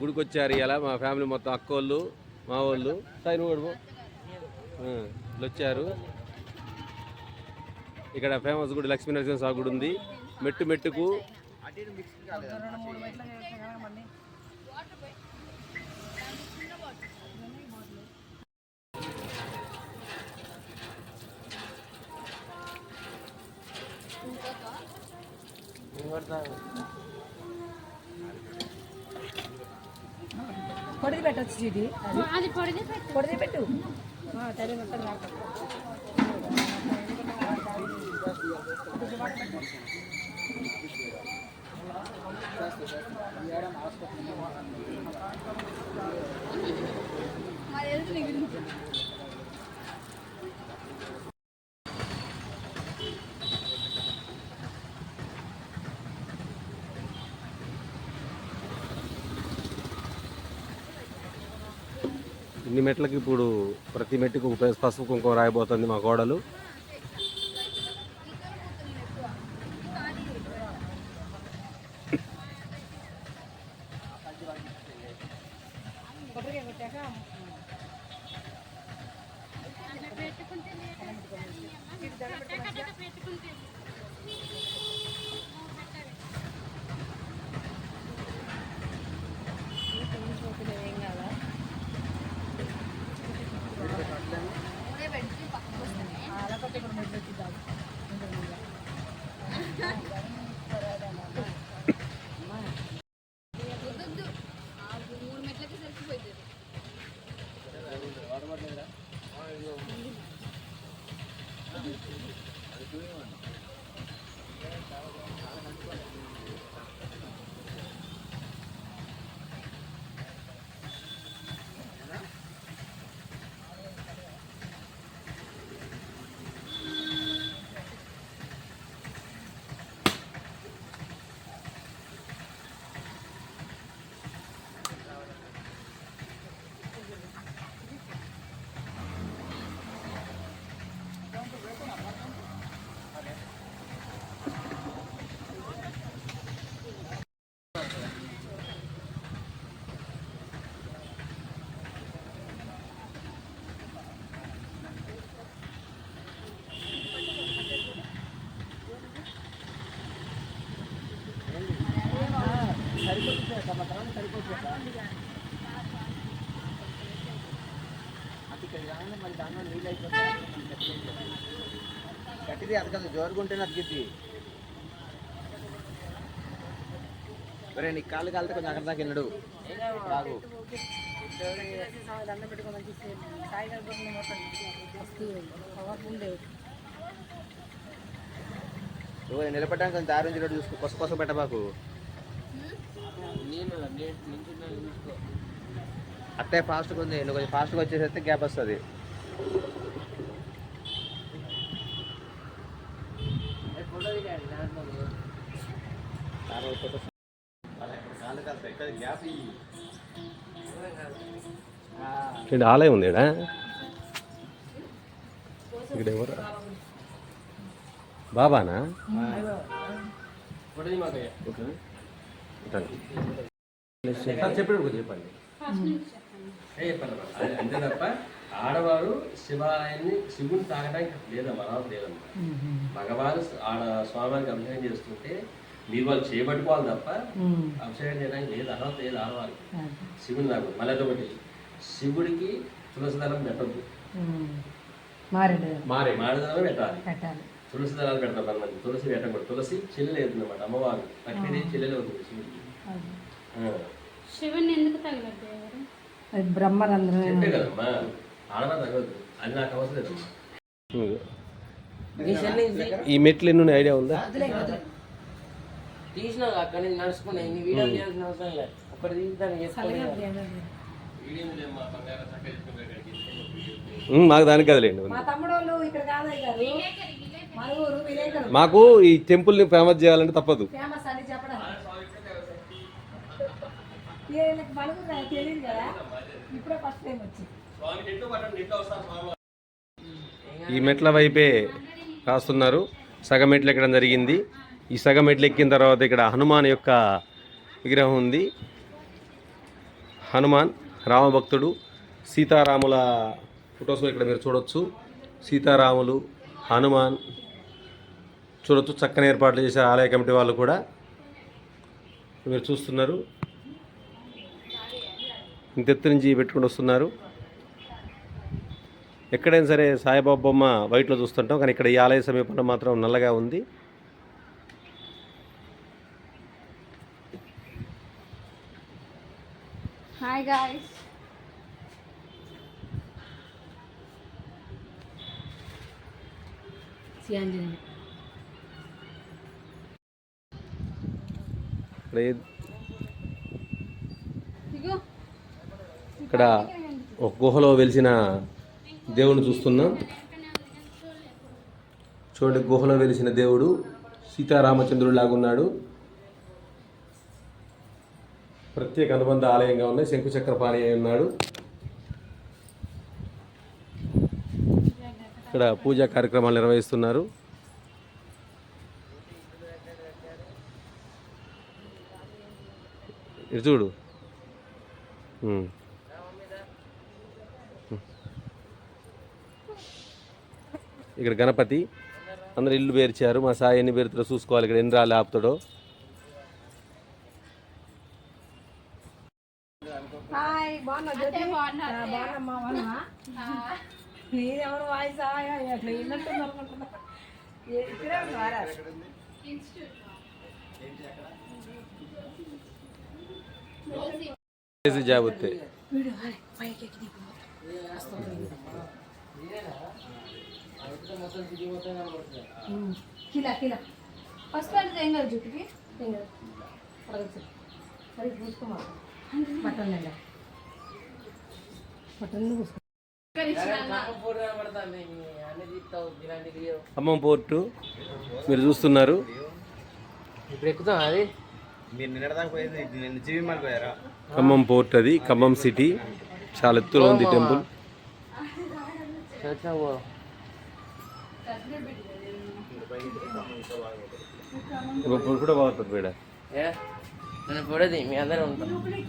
గుడికి వచ్చారు ఇలా మా ఫ్యామిలీ మొత్తం అక్కోళ్ళు మా వాళ్ళు. నువ్వు కూడా వచ్చారు ఇక్కడ ఫేమస్ గుడి లక్ష్మీ నరసింహ స్వామి గుడి ఉంది. మెట్టు మెట్టుకు. పొడిది పెట్టచ్చు అది పొడిది పెట్టు. పొడిది పెట్టు. సరే మొత్తం ఇన్ని మెట్లకి ఇప్పుడు ప్రతి మెట్టుకు ఒక పసుపు కుంకుమ రాయబోతుంది మా గోడలు. గట్టిది అతకదు జోరుగుంటేనే అతికిద్ది ఒరే నీ కాళ్ళు కాలితే కొంచెం అక్కడ దాకా వెళ్ళడు. లేవు నువ్వు నిలబడ్డానికి కొంచెం దారి నుంచి చూసుకో. కొస కొస పెట్టబాకు. అట్టే ఫాస్ట్గా ఉంది. నువ్వు కొంచెం ఫాస్ట్గా వచ్చేసేస్తే గ్యాప్ వస్తుంది. ఇక్కడ ఆలయం ఉంది ఈడ. ఇక్కడ ఎవరు బాబానా. చెప్పండి కొంచెం చెప్పండి అంతే తప్ప ఆడవారు శివాలయాన్ని శివుని తాగడానికి లేదమ్మా అలవాటు లేదమ్మా మగవారు ఆడ స్వామివారికి అభిషేకం చేస్తుంటే మీరు వాళ్ళు చేపట్టుకోవాలి తప్ప అభిషేకం చేయడానికి లేదు అలవాటు లేదు ఆడవారికి. శివుని తాగు మళ్ళీ అదొకటి శివుడికి తులసి దళం పెట్టద్దు మారే. మాడదళం పెట్టాలి. తులసి దళాలు పెడతారు కొంతమంది తులసి పెట్టకూడదు. తులసి చెల్లెలు అవుతుంది అన్నమాట అమ్మవారు. లక్ష్మీదేవి చెల్లెలు అవుతుంది శివుడికి. శివుని ఎందుకు అది బ్రహ్మరంధ్రం చెప్పే కదమ్మా. అది నాకు అవసరం ఈ మెట్లు ఎన్ని ఐడియా ఉందా? తీసినా అక్కడ నుంచి నడుచుకున్నా. ఇన్ని వీడియో చేయాల్సిన అవసరం లేదు. ఒకటి తీద్దాం చేసుకుని ఉమ్, మాకు దానికి కదలేండి మాకు ఈ టెంపుల్ని ఫేమస్ చేయాలంటే తప్పదు. తెలియదు కదా. ఇప్పుడే ఫస్ట్ టైం వచ్చింది. ఈ మెట్ల వైపే రాస్తున్నారు సగం మెట్లు ఎక్కడం జరిగింది. ఈ సగం మెట్లు ఎక్కిన తర్వాత ఇక్కడ హనుమాన్ యొక్క విగ్రహం ఉంది. హనుమాన్ రామభక్తుడు సీతారాముల ఫొటోస్ ఇక్కడ మీరు చూడొచ్చు. సీతారాములు హనుమాన్ చూడొచ్చు. చక్కని ఏర్పాట్లు చేసే ఆలయ కమిటీ వాళ్ళు కూడా మీరు చూస్తున్నారు. ఇంత ఎత్తు నుంచి పెట్టుకుని వస్తున్నారు. ఎక్కడైనా సరే సాయిబాబా బొమ్మ వైట్లో చూస్తుంటాం కానీ ఇక్కడ ఈ ఆలయ సమీపంలో మాత్రం నల్లగా ఉంది. హాయ్ గాయస్ ఇక్కడ ఒక గుహలో వెలిసిన దేవుని చూస్తున్నాం. చూడండి గుహలో వెలిసిన దేవుడు సీతారామచంద్రుడు లాగున్నాడు. ప్రత్యేక అనుబంధ ఆలయంగా ఉన్నాయి. శంకుచక్రపాణి అయి ఉన్నాడు. ఇక్కడ పూజా కార్యక్రమాలు నిర్వహిస్తున్నారు. ఇటు చూడు. ఇక్కడ గణపతి. అందరు ఇల్లు పేర్చారు. మా సాయి ఎన్ని పేరుతారో చూసుకోవాలి ఇక్కడ. ఎన్ని రాళ్ళు ఆపుతాడో. నీదెవరు వాయిస్ అట్లా అనుకుంటున్నా. ఏ- ఇక్కడే కిలా కిలా. ఫస్ట్ అంటే ఏం కాదు జుట్టుకి ఏం కాదు. అడగచ్చు సరే చూసుకోమా మటన్ లేదా మటన్ చూసుకో పడతాను అన్ని తీస్తావు ఇలాంటి తీయవు ఖమ్మం పోర్టు మీరు చూస్తున్నారు ఇప్పుడు ఎక్కుతాం అది ఖమ్మం పోర్ట్ అది ఖమ్మం సిటీ. చాలా ఎత్తులో ఉంది టెంపుల్. ఇప్పుడు కూడా బాగుంటుంది పేడ ఏ? నన్ను పొడది మీ అందరూ ఉంటాం. బడి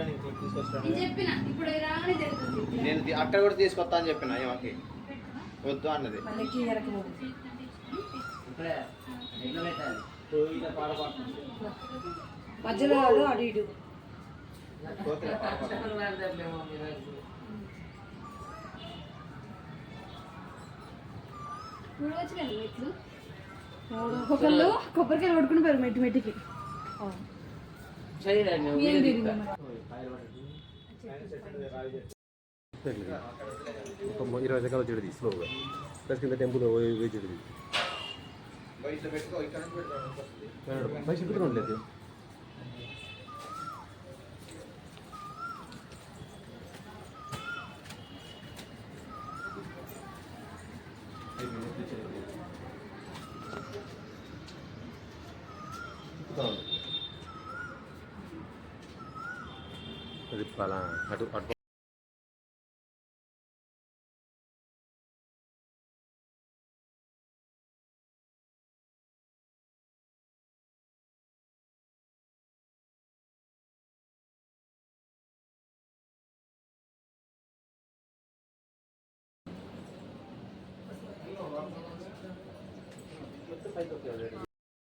నేను తీసుకొస్తాను. నేను చెప్పిన ఇప్పుడు రాగానే జరుగుతుంది. నేను తీ- అక్కడ కూడా తీసుకొస్తా అని చెప్పిన ఏమాకి వద్దు అన్నది. మళ్ళీ ఎక్కి ఎరక మెట్లు. మూడు ఒకళ్ళు కొబ్బరికాయ కొడుకుని పోయారు మెట్టి మెట్టికి. ఒక ఇరవై సెకండ్లు చెడు స్లోగా ప్లస్ కింద టెంపుల్ చెడు బయట పెట్టుకో ఇక్కడ పెట్టుకోండి లేదు అది పలా అటు అటు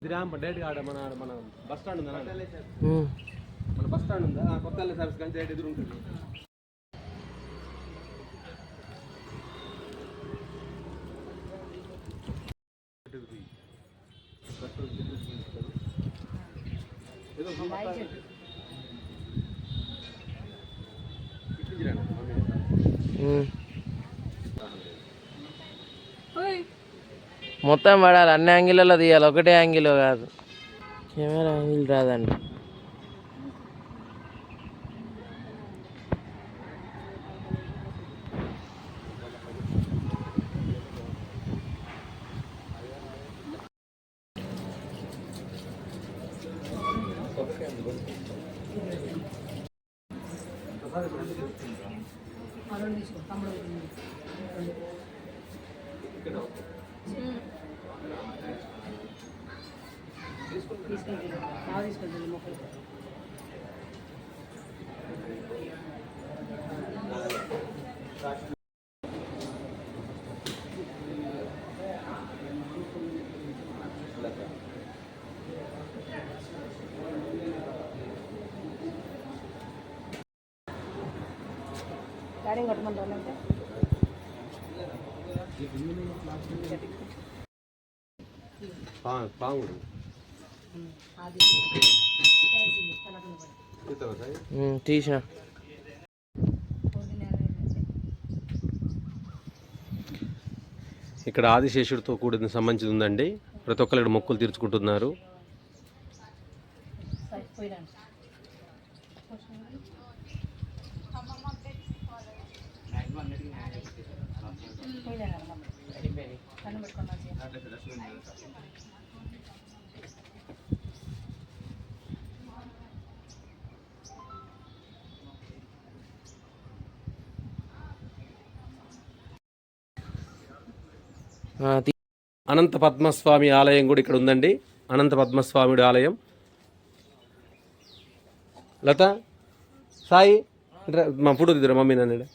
ఇది రాంప డైరెక్ట్గా ఆడ మన మన బస్ స్టాండ్ ఉందా. మన బస్ స్టాండ్ ఉందా? కొత్త సర్వీస్ ఎదురు ఉంటుంది. మొత్తం పడాలి. అన్ని యాంగిల్లో తీయాలి. ఒకటే యాంగిల్ కాదు. కెమెరా యాంగిల్ రాదండి తీసుకుంటుంది బాగా తీసుకుంటుంది మొక్కలు పాము సాయి ఉమ్, తీసిన. ఇక్కడ ఆదిశేషుడితో కూడిన సంబంధించి ఉందండి. ప్రతి ఒక్కరు ఇక్కడ మొక్కులు తీర్చుకుంటున్నారు. అనంత పద్మస్వామి ఆలయం కూడా ఇక్కడ ఉందండి. అనంత పద్మస్వామిడి ఆలయం. లత సాయి మా ఫోటో దిద్దరా మమ్మీ నన్ను.